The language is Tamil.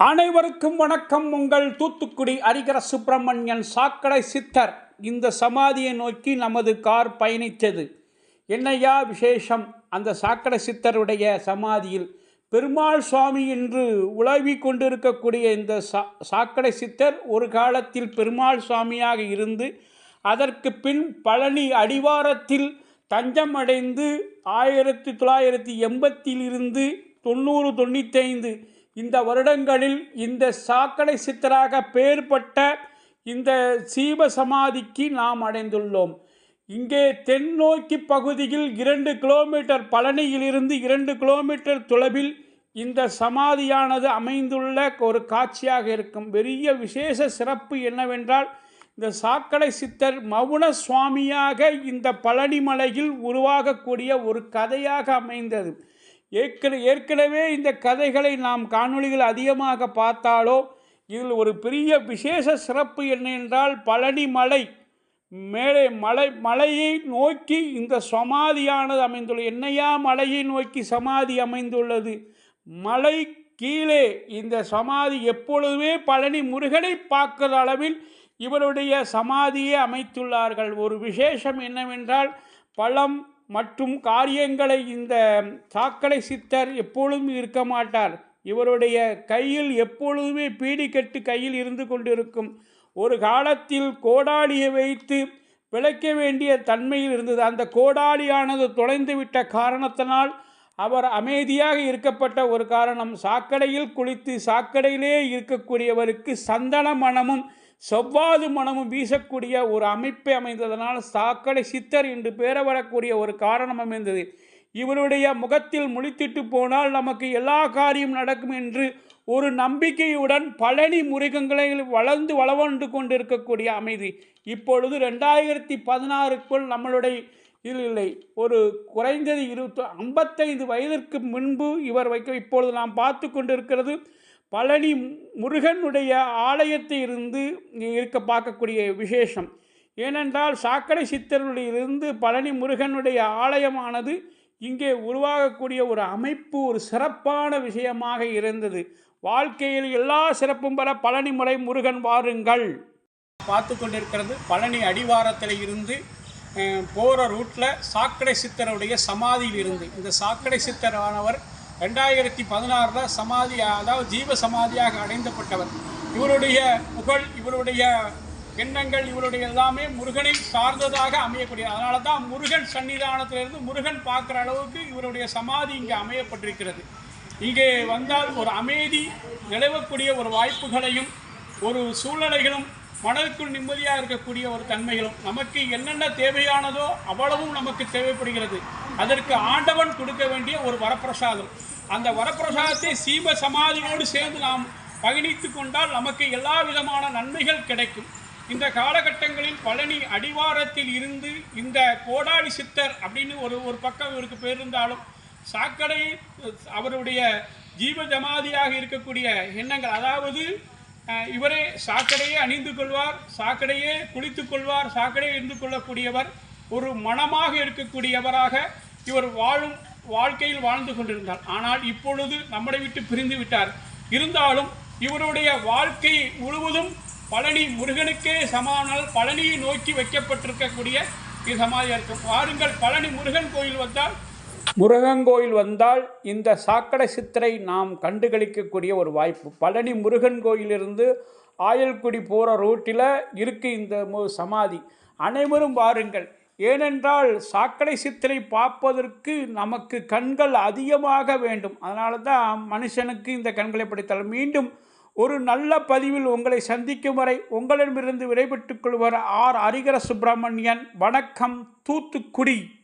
அனைவருக்கும் வணக்கம். உங்கள் தூத்துக்குடி அரிகர சுப்பிரமணியன் சாக்கடை சித்தர். இந்த சமாதியை நோக்கி நமது கார் பயணித்தது. என்னையா விசேஷம்? அந்த சாக்கடை சித்தருடைய சமாதியில் பெருமாள் சுவாமி என்று உலவி கொண்டிருக்கக்கூடிய இந்த சா சாக்கடை சித்தர் ஒரு காலத்தில் பெருமாள் சுவாமியாக இருந்து அதற்கு பின் பழனி அடிவாரத்தில் தஞ்சம் அடைந்து ஆயிரத்தி தொள்ளாயிரத்தி எண்பத்திலிருந்து தொண்ணூறு தொண்ணூத்தைந்து இந்த வருடங்களில் இந்த சாக்கடை சித்தராக பெயர்பட்ட இந்த சீவ சமாதிக்கு நாம் அடைந்துள்ளோம். இங்கே தென்னோக்கி பகுதியில் இரண்டு கிலோமீட்டர் பழனியிலிருந்து இரண்டு கிலோமீட்டர் தொலைவில் இந்த சமாதியானது அமைந்துள்ள ஒரு காட்சியாக இருக்கும். பெரிய விசேஷ சிறப்பு என்னவென்றால் இந்த சாக்கடை சித்தர் மௌன சுவாமியாக இந்த பழனிமலையில் உருவாகக்கூடிய ஒரு கதையாக அமைந்தது. ஏற்கன ஏற்கனவே இந்த கதைகளை நாம் காணொளிகள் அதிகமாக பார்த்தாலோ இதில் ஒரு பெரிய விசேஷ சிறப்பு என்ன என்றால் பழனி மலை மேலே மலை மலையை நோக்கி இந்த சமாதியானது அமைந்துள்ளது. என்னையா மலையை நோக்கி சமாதி அமைந்துள்ளது? மலை கீழே இந்த சமாதி எப்பொழுதுமே பழனி முருகனை பார்க்கிற அளவில் இவருடைய சமாதியை அமைத்துள்ளார்கள். ஒரு விசேஷம் என்னவென்றால் பழம் மற்றும் காரியங்களை இந்த சாக்கடை சித்தர் எப்பொழுதும் இருக்க மாட்டார். இவருடைய கையில் எப்பொழுதுமே பீடிக்கட்டு கையில் இருந்து கொண்டிருக்கும். ஒரு காலத்தில் கோடாலியை வைத்து பிழைக்க வேண்டிய தன்மையில் இருந்தது. அந்த கோடாலியானது தொலைந்து விட்ட காரணத்தினால் அவர் அமைதியாக இருக்கப்பட்ட ஒரு காரணம் சாக்கடையில் குளித்து சாக்கடையிலே இருக்கக்கூடியவருக்கு சந்தன மனமும் செவ்வாது மனமும் வீசக்கூடிய ஒரு அமைப்பை அமைந்ததனால் சாக்கடை சித்தர் என்று பெயர வரக்கூடிய ஒரு காரணம் அமைந்தது. இவருடைய முகத்தில் முழித்திட்டு போனால் நமக்கு எல்லா காரியம் நடக்கும் என்று ஒரு நம்பிக்கையுடன் பழனி முருகங்களை வளர்ந்து வளவண்டு கொண்டிருக்கக்கூடிய அமைதி. இப்பொழுது ரெண்டாயிரத்தி பதினாறுக்குள் நம்மளுடைய இல்லை ஒரு குறைந்தது இருபத்தி ஐம்பத்தைந்து வயதிற்கு முன்பு இவர் வைக்க இப்பொழுது நாம் பார்த்து கொண்டிருக்கிறது பழனி முருகனுடைய ஆலயத்தை இருந்து இருக்க பார்க்கக்கூடிய விசேஷம். ஏனென்றால் சாக்கடை சித்தருடையிலிருந்து பழனி முருகனுடைய ஆலயமானது இங்கே உருவாகக்கூடிய ஒரு அமைப்பு ஒரு சிறப்பான விஷயமாக இருந்தது. வாழ்க்கையில் எல்லா சிறப்பும் பெற பழனி முறை முருகன் வாருங்கள். பார்த்து கொண்டிருக்கிறது பழனி அடிவாரத்தில் இருந்து போகிற ரூட்டில் சாக்கடை சித்தருடைய சமாதியில் இருந்து. இந்த சாக்கடை சித்தரானவர் ரெண்டாயிரத்தி பதினாறில் சமாதி அதாவது ஜீவ சமாதியாக அடைந்தப்பட்டவர். இவருடைய புகழ் இவருடைய எண்ணங்கள் இவருடைய எல்லாமே முருகனை சார்ந்ததாக அமையக்கூடிய அதனால தான் முருகன் சன்னிதானத்திலிருந்து முருகன் பார்க்குற அளவுக்கு இவருடைய சமாதி இங்கே அமையப்பட்டிருக்கிறது. இங்கே வந்தால் ஒரு அமைதி நிலவக்கூடிய ஒரு வாய்ப்புகளையும் ஒரு சூழ்நிலைகளும் மனதுக்குள் நிம்மதியாக இருக்கக்கூடிய ஒரு தன்மைகளும் நமக்கு என்னென்ன தேவையானதோ அவ்வளவும் நமக்கு தேவைப்படுகிறது. அதற்கு ஆண்டவன் கொடுக்க வேண்டிய ஒரு வரப்பிரசாதம். அந்த வரப்பிரசாதத்தை சீம சமாதியோடு சேர்ந்து நாம் பயணித்து கொண்டால் நமக்கு எல்லா விதமான நன்மைகள் கிடைக்கும். இந்த காலகட்டங்களில் பழனி அடிவாரத்தில் இருந்து இந்த கோடாலி சித்தர் அப்படின்னு ஒரு ஒரு பக்கம் இவருக்கு பேர் இருந்தாலும் சாக்கடை அவருடைய ஜீவ ஜமாதியாக இருக்கக்கூடிய எண்ணங்கள் அதாவது இவரே சாக்கடையே அணிந்து கொள்வார் சாக்கடையே குளித்து கொள்வார் சாக்கடையே இருந்து கொள்ளக்கூடியவர் ஒரு மனமாக இருக்கக்கூடியவராக இவர் வாழும் வாழ்க்கையில் வாழ்ந்து கொண்டிருந்தார். ஆனால் இப்பொழுது நம்மளை விட்டு பிரிந்து விட்டார். இருந்தாலும் இவருடைய வாழ்க்கை முழுவதும் பழனி முருகனுக்கே சமானால் பழனியை நோக்கி வைக்கப்பட்டிருக்கக்கூடிய இது சமாதியாக இருக்கும். வாருங்கள் பழனி முருகன் கோயில் வந்தால் முருகன் கோயில் வந்தால் இந்த சாக்கடை சித்திரை நாம் கண்டுகளிக்கக்கூடிய ஒரு வாய்ப்பு. பழனி முருகன் கோயிலிருந்து ஆயல்குடி போகிற ரூட்டில் இருக்குது இந்த சமாதி. அனைவரும் வாருங்கள். ஏனென்றால் சாக்கடை சித்திரை பார்ப்பதற்கு நமக்கு கண்கள் அதிகமாக வேண்டும். அதனால தான் மனுஷனுக்கு இந்த கண்களை படைத்தால் மீண்டும் ஒரு நல்ல பதிவில் உங்களை சந்திக்கும் வரை உங்களிடமிருந்து விடைபெற்றுக் கொள்வர் ஆர். ஹரிகர சுப்பிரமணியன். வணக்கம். தூத்துக்குடி.